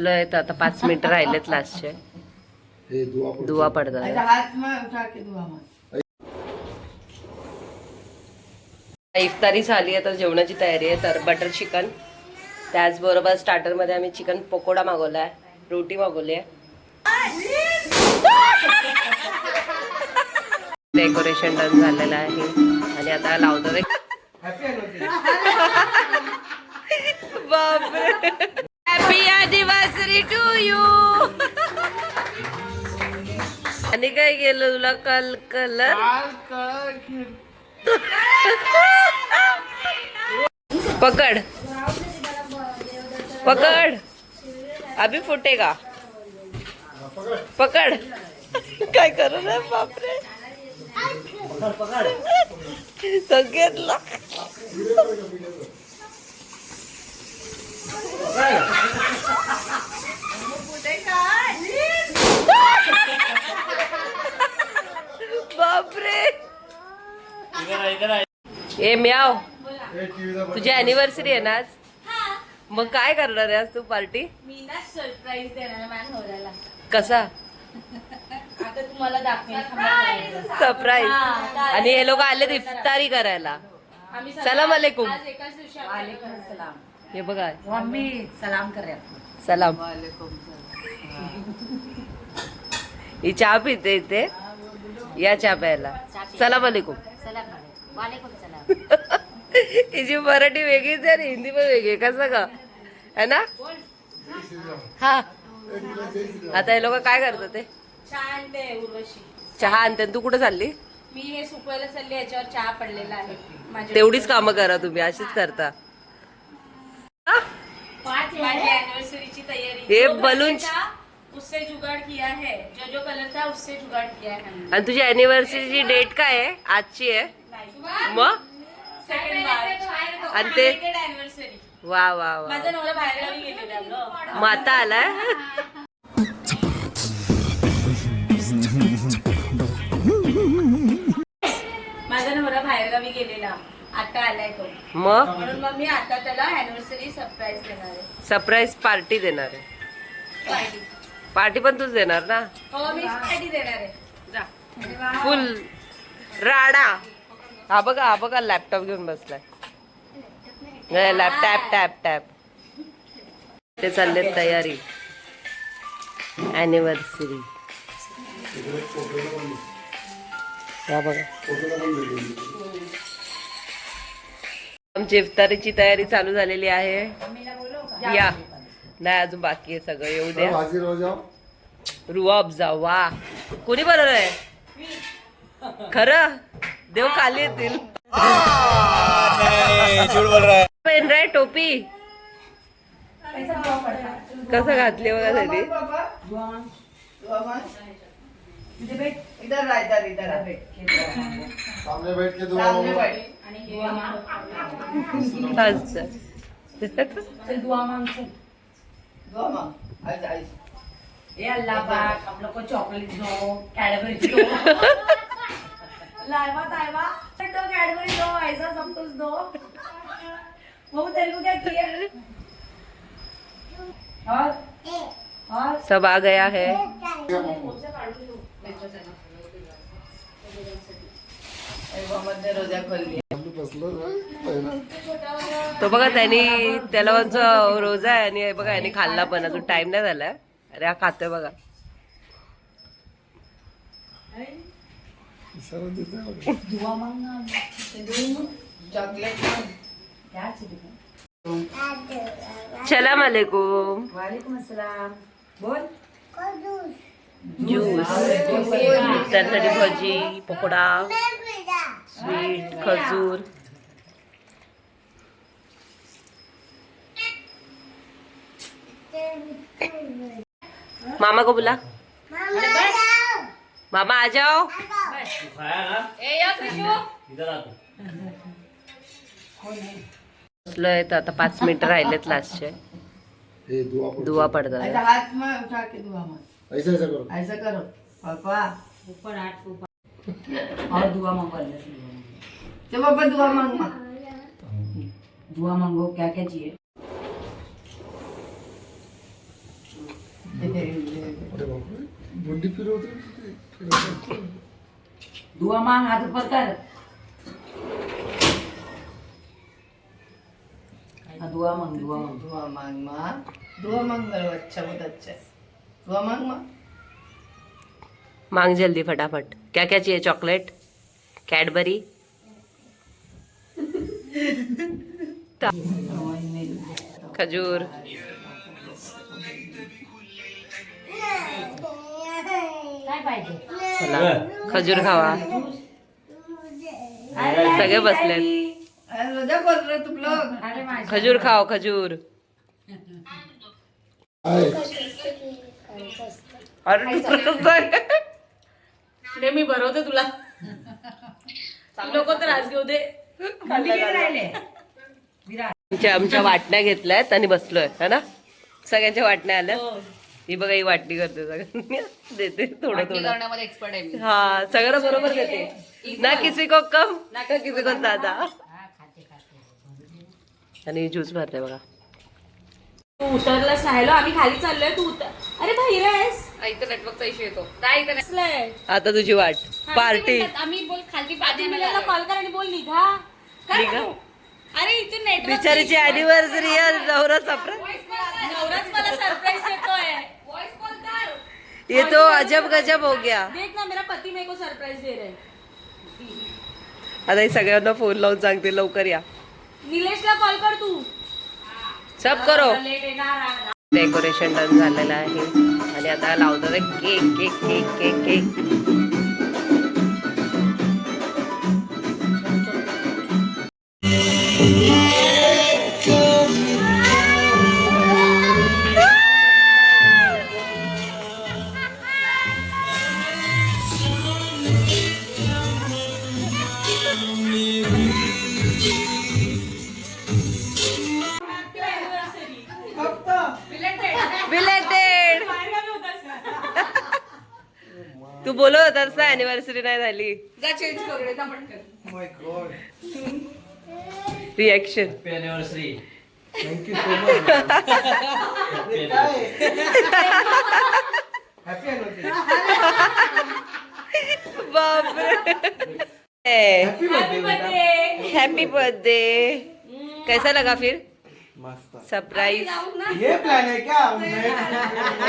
बसलोय तर आता पाच मिनिटं राहिलेत लास्टचे हे दुवा पडतात इफ्तारी झाली आहे तर जेवणाची तयारी आहे तर बटर चिकन त्याचबरोबर स्टार्टरमध्ये आम्ही चिकन पकोडा मागवला आहे रोटी मागवली आहे. डेकोरेशन डन झालेलं आहे. आणि आता लावतो ते बापरे. अॅनिव्हर्सरी टू यू आणि काय गेलं तुला? कल कलर? पकड़. पकड़. अभी फुटेगा पकड़. काय करू रे बापरे? संकेतला बापरे. ए म्याव तुझी अॅनिव्हर्सरी आहे ना आज? मग काय करणार आहे आज तू पार्टी मी ना सरप्राईज देणार नवऱ्याला. कसा? आता तुम्हाला दाखवेन थांबा. सरप्राईज हा? आणि हे लोक आलेत इफ्तारी करायला. आम्ही सलाम अलैकुम. आज एकाच दिवशी आपण- सलाम. हे बघा. मम्मी सलाम कर सलाम. वालेकुम ही चहा पिते इथे. या चहा प्यायला. सलाम अलैकुम. हिची मराठी वेगळीच आहे आणि हिंदी पण वेगळी. कसं का है ना? हा. आता हे लोक काय करतात ते? चहा आणते तू कुठे चालली? मी हे सुकवायला चालली याच्यावर चहा पडलेला आहे. तेवढीच कामं करा तुम्ही. अशीच करता. हे? था, उससे जुगाड़ किया है जो जो कलर था उससे जुगाड़ किया है हमने। आणि तुझी अॅनिव्हर्सरीची डेट काय आहे? आजची आहे? मग? सेकंड मार्च आणि ते? अॅनिव्हर्सरी वा वा वा. माझा नवरा बाहेर गावी गेलेला गं. मग आता आलाय? माझा नवरा बाहेर गावी गेलेला. आता आलाय तो. मग? म्हणून मग मी आता त्याला अॅनिव्हर्सरी सरप्राईज देणार आहे. सरप्राईज पार्टी देणार आहे. पार्टी पार्टी पण तूच देणार ना? हो फुल राडा. हा बघा हा बघा लॅपटॉप घेऊन बसलाय. लॅप टॅप टॅप टॅप ते चालले तयारी. अॅनिव्हर्सरी हा बघा. आमची इफ्तारीची तयारी चालू झालेली आहे. या. नाही अजून बाकी आहे सगळं येऊ द्या. रोजा रुआब जा वा. कोणी बनवलं आहे? खरं? देव खाली येतील. पेन टोपी? कसं घातली बघा त्यांनी? इधर रहा इधर इधर आ, बैठ सामने बैठ के दुआ सामने मांगो बैठ असं. दुआ मांग ऐसा ऐसा ये अल्लाह पाक हम लोग को चॉकलेट दो कैडबरी दो. लाइवा ताइवा दो कैडबरी दो ऐसा सब कुछ दो. वो तेरे को क्या किया? और? और? सब आ गया है। रोजा बसलं पहिला तो बघा त्यांनी त्याला रोजा आहे आणि बघा यांनी खाल्ला पण अजून टाइम नाही झालाय अरे हा खातोय बघा. सलाम अलैकुम वालेकुम अस्सलाम बोल ज्यूस त्यासाठी भजी पकोडा स्वीट खजूर. मामा को बुला। मामा आ जाओ। बसलोय तर आता पाच मिनिटं राहिलेत लास्टचे हे दुआ पड दुवा पडतात ऐसा हाथ में उठा के दुआ मत ऐसा ऐसा करो. ऐसा करो. पापा ऊपर आठ ऊपर और दुआ पापा दुआ मांगो क्या क्या चाहिए? फिरवते. दुआ मांग हाँ, मांग दुआ मांग. दुआ मांग माँ. दुआ मांग करो अच्छा बहुत अच्छा दुआ मांग माँ. मांग जल्दी फटाफट. क्या क्या चाहिए चॉकलेट कैडबरी खजूर. चला. खजूर खावा. सगळे माझी खजूर खाओ खजूर. अरे मी भरवते तुला. लोक तर आज घेऊ दे. आमच्या आमच्या वाटण्या घेतल्यात आणि बसलोय है ना? सगळ्यांच्या वाटण्या आल्या. ही बघा ही वाटणी करते देते थोडं थोडं. करण्यामध्ये एक्सपर्ट आहे मी. हा सगळं बरोबर देते. ना किसी को कम ना किसी को ज्यादा. आणि ज्यूस भरते बघा. तू उतरला सायलो आम्ही खाली चाललोय तू उतर. अरे बाहेर आहेस इथं नेटवर्कचा इश्यू येतो. काय इथं बसलाय. आता तुझी वाट. पार्टी आम्ही बोल खालती आधी मला कॉल कर आणि बोल निघा. काय निघा. करू? अरे इथून नेटवर्क बिचारीची अॅनिव्हर्सरी नवरा सप्रा नवराच मला सरप्राईज देतोय ये तो अजब गजब हो गया। देख ना मेरा पति मेरे को सरप्राईज दे रहे आता हे सगळ्यांना फोन लावून सांगते लवकर या. निलेशला कॉल कर तू. सब करो. डेकोरेशन डन झालेलं आहे. आणि आता लावतात cake cake cake cake cake तू बोलत ना अॅनिव्हर्सरी नाही झाली. जा चेंज करू रे पटकन my god reaction Happy anniversary. Thank you so much happy birthday बेटा. हैप्पी बर्थडे कैसा लगा फिर? मस्त. सरप्राइज ये प्लान है क्या? मैं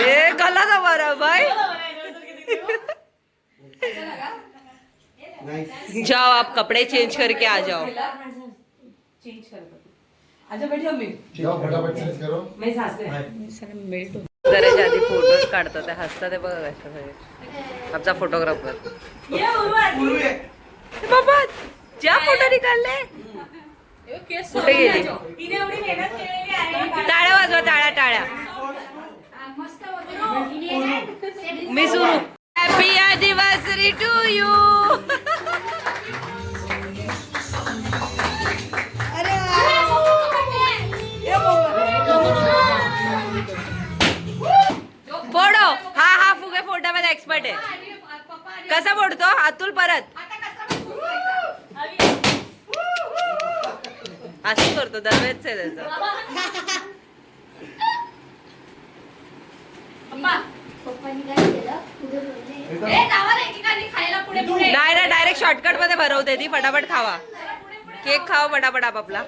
ए गला हमारा भाई. जाओ आप कपड़े चेंज करके आ जाओ। चेंज कर दो। अच्छा बैठ जाओ मैं जाओ फटाफट चेंज करो। मैं सास से जरा आधी फोटोज काढतात ते हसतात ते बघा कशा सगळे आमचा फोटोग्राफर बाबा ज्या फोटो निकालले कुठे गेली? टाळ्या वाजवा टाळ्या टाळ्या. मी सुरू हॅपी अॅनिव्हर्सरी टू यू फोडो. हा हा फुगे फोडण्यामध्ये एक्सपर्ट आहे. कसा फोडतो? अतुल परत. असं करतो दरवेळेच आहे त्याचं. नाही ना डायरेक्ट शॉर्टकटमध्ये भरवते ती फटाफट खावा. केक खावा फटाफट आपापला.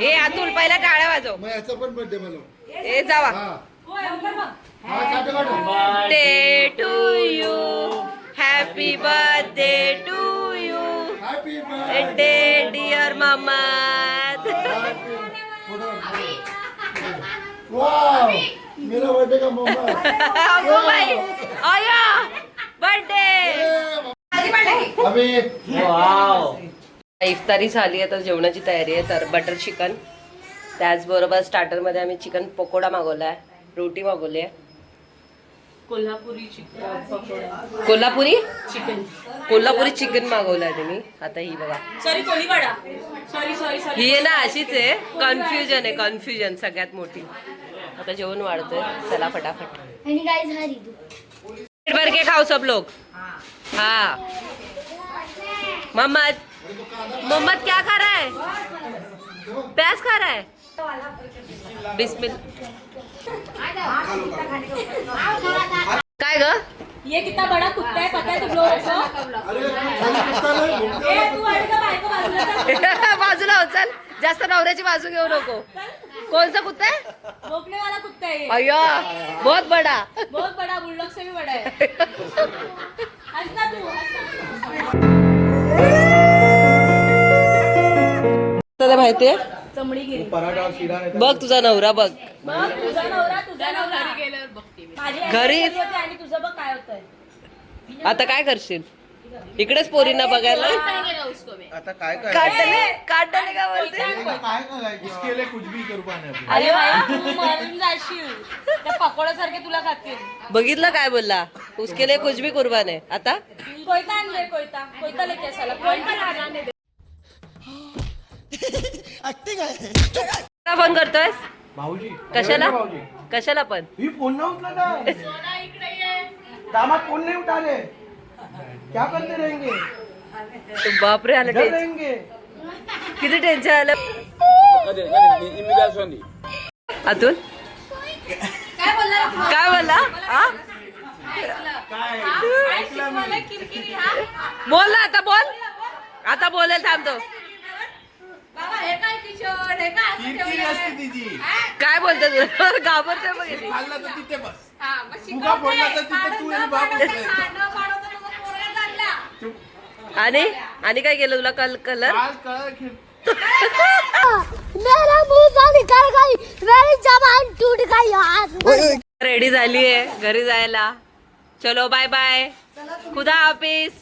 ए अतुल पहिला टाळ्या वाजव. मग याचा पण बर्थडे मला. ए जावा. हा. हा काटो काटो day to you happy birthday to you happy birthday dear मामा मेरा बर्थडे का अया बर्थडे अभी Wow. इफ्तारी झाली आहे तर जेवणाची तयारी आहे तर बटर चिकन त्याचबरोबर स्टार्टरमध्ये आम्ही चिकन पकोडा मागवला आहे रोटी मागवली आहे. Kolhapuri chicken pakoda. Kolhapuri? Chicken Kolhapuri chicken मागवलं आहे तुम्ही. आता ही बघा. Sorry Koliwada sorry sorry sorry ही आहे ना अशीच आहे. कन्फ्युजन आहे कन्फ्युजन सगळ्यात मोठी. आता जेवण वाढतोय. चला फटाफट. भर के खाओ सब लोग. हाँ. मोहम्मद. मोहम्मद क्या खा रहा है? प्याज खा रहा है? बिस्मिल. काय ग? ये कितना बड़ा कुत्ता है पता है तुम लोगों को. बाजूला हो चल. जास्त नवऱ्याची बाजू घेऊ नको. कोणचा कुत्ता आहे? भोंकने वाला कुत्ता है ये अय्यो बहुत बडा. बहुत बड़ा बुलडॉग से भी बड़ा है हंसना तू हंसना तुला माहितीये? चमडीगिरी बघ तुझा नवरा बघ. बघ तुझा नवरा तुझा नवरा. घरी गेल्यावर बघते घरी- आणि तुझं बघ काय होतंय. आता काय करशील? इकडेच पोरींना बघायला? आता काय काय काढले काढले का बोलते काय करायचं? इसके लिए कुछ भी करू पाने अरे भाई तू मरून जाशील. त्या पकोड्यासारखे तुला खातील. बघितलं काय बोलला? उसके लिए कुछ भी कुर्बान. आहे आता? कोयता आणले कोयता. कोयता लेके असायला. कोयता आणले का फोन करतोयस? भाऊजी. कशाला? कशाला पण? ही फोन ना उठला ना दामाद फोन नहीं उठा रहे क्या करते रहेंगे? बापरे आलं डर टेन्शन रहेंगे। किती टेन्शन आलं? अतुल? काय बोलला? हा? बोल ना आता बोल. आता बोलेल थांबतो. किरकिरी असते तिची. काय बोलतो तुला घाबरते खाल्ला तर तिथे बस. पडला तर तिथे तू आणि बाप बसलाय. आणि? आणि काय केलं तुला? कल कलर काल कळलं खेळ मेरा मुंह से निकल गई। मेरी जबान टूट गई यार रेडी झाली आहे घरी जायला. चलो बाय बाय खुदा हाफिज.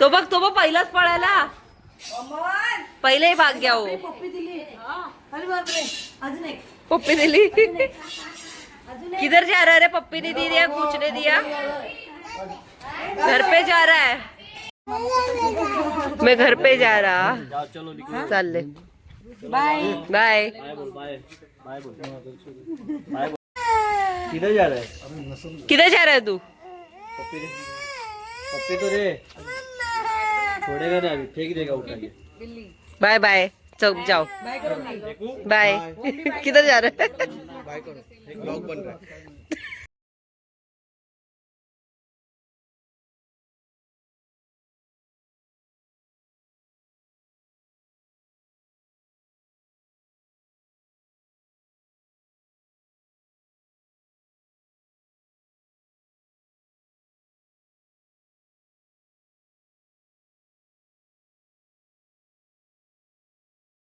तो बघ तो बघ पहिलाच पळायला. पहिले भाग घ्या हो. पप्पी दिली. अरे बापरे अजून एक. पप्पी दिली किधर जा रहा है रे पप्पी ने दी दिया कुछ ने दिया. घर पे जा रहा है। मैं घर पे जा रहा। चल ले। बाय बाय किधर जा रहा है? किधर जा रहा है तू? पप्पी तो दे छोड़ेगा ना अभी फेंक देगा उठा के बाय बाय चौक जाओ बाय किधर जा रहे बाय करो। ब्लॉग बन रहा है।